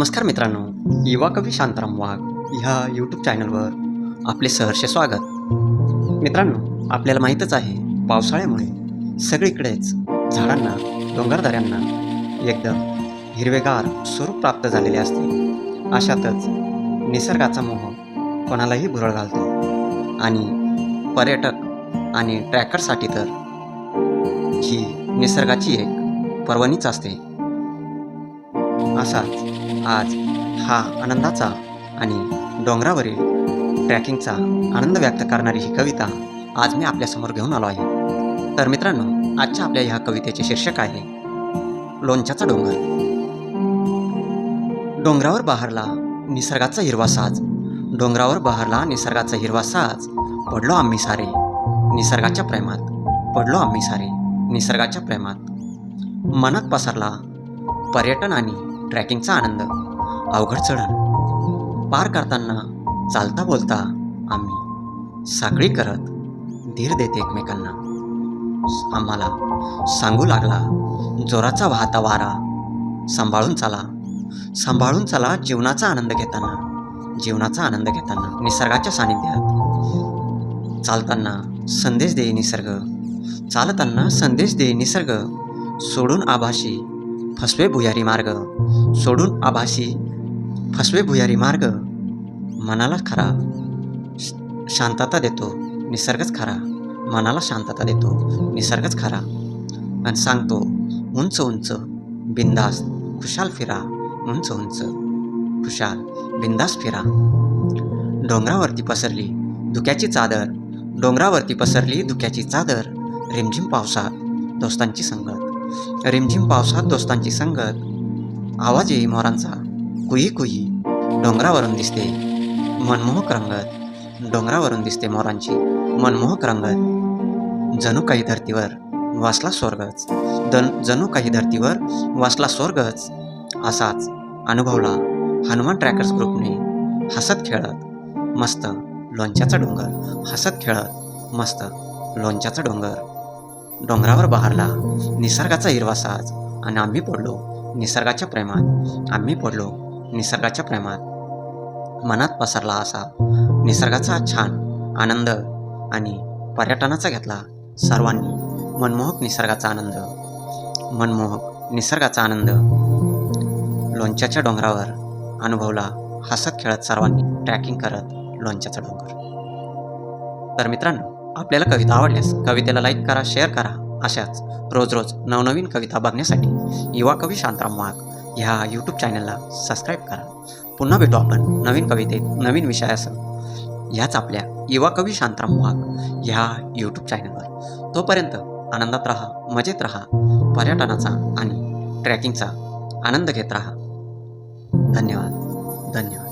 नमस्कार मित्रांनो युवा कवी शांताराम वाघ ह्या यूट्यूब चॅनलवर आपले सहर्ष स्वागत. मित्रांनो आपल्याला माहीतच आहे पावसाळ्यामुळे सगळीकडेच झाडांना डोंगरदऱ्यांना एकदम हिरवेगार स्वरूप प्राप्त झालेले असते. अशातच निसर्गाचा मोह कोणालाही भुरळ घालतो. आणि पर्यटक आणि ट्रॅकरसाठी तर ही निसर्गाची एक पर्वणीच असते. असाच आज हा आनंदाचा आणि डोंगरावरील ट्रॅकिंगचा आनंद व्यक्त करणारी ही कविता आज मी आपल्यासमोर घेऊन आलो आहे. तर मित्रांनो आजच्या आपल्या ह्या कवितेचे शीर्षक आहे लोणच्याचा डोंगर. डोंगरावर बहरला निसर्गाचा हिरवा साज. डोंगरावर बहरला निसर्गाचा हिरवा साज. पडलो आम्ही सारे. निसर्गाच्या प्रेमात पडलो आम्ही सारे. निसर्गाच्या प्रेमात. मनात पसरला पर्यटन आणि ट्रॅकिंगचा आनंद. अवघड चढण. पार करताना चालता बोलता आम्ही साखळी करत धीर देते एकमेकांना. आम्हाला सांगू लागला जोराचा वाहता वारा सांभाळून चला. सांभाळून चला जीवनाचा आनंद घेताना. जीवनाचा आनंद घेताना निसर्गाच्या सानिध्यात. चालताना संदेश देई निसर्ग. चालताना संदेश देई निसर्ग. सोडून आभाशी फसवे भुयारी मार्ग. सोडून आभासी फसवे भुयारी मार्ग. मनाला खरा. शांतता देतो. निसर्गच खरा. मनाला शांतता देतो. निसर्गच खरा. आणि सांगतो उंच उंच बिंदास खुशाल फिरा. उंच उंच खुशाल बिंदास फिरा. डोंगरावरती पसरली धुक्याची चादर. डोंगरावरती पसरली धुक्याची चादर. रिमझिम पावसात दोस्तांची संगत. रिमझिम पावसात दोस्तांची संगत. आवाज येई मोरांचा. कुई कुई. डोंगरावरून दिसते मनमोहक रंगत. डोंगरावरून दिसते मोरांची मनमोहक रंगत. जणू काही धर्तीवर वासला स्वर्गच. दन जणू काही धर्तीवर वासला स्वर्गच. असाच अनुभवला हनुमान ट्रॅकर्स ग्रुपने हसत खेळत. मस्त लोणच्याचा डोंगर. हसत खेळत मस्त लोणच्याचा डोंगर. डोंगरावर बहारला. निसर्गाचा हिरवा साज आणि आम्ही पडलो. निसर्गाच्या प्रेमात. आम्ही पडलो निसर्गाच्या प्रेमात. मनात पसरला असा. निसर्गाचा छान आनंद आणि पर्यटनाचा घेतला सर्वांनी. मनमोहक निसर्गाचा आनंद. मनमोहक निसर्गाचा आनंद. लोणच्याच्या डोंगरावर अनुभवला हसत खेळत सर्वांनी. ट्रॅकिंग करत लोणच्याचा डोंगर. तर मित्रांनो आपल्याला कविता आवडल्यास कवितेला लाईक करा शेअर करा. अशाच रोज रोज नवनवीन कविता बघण्यासाठी युवा कवी शांताराम वाघ ह्या यूट्यूब चॅनलला सबस्क्राईब करा. पुन्हा भेटू आपण नवीन कवितेत नवीन विषयासह. ह्याच आपल्या युवा कवी शांताराम वाघ ह्या यूट्यूब चॅनलवर तोपर्यंत आनंदात राहा मजेत राहा पर्यटनाचा आणि ट्रॅकिंगचा आनंद घेत राहा. धन्यवाद. धन्यवाद.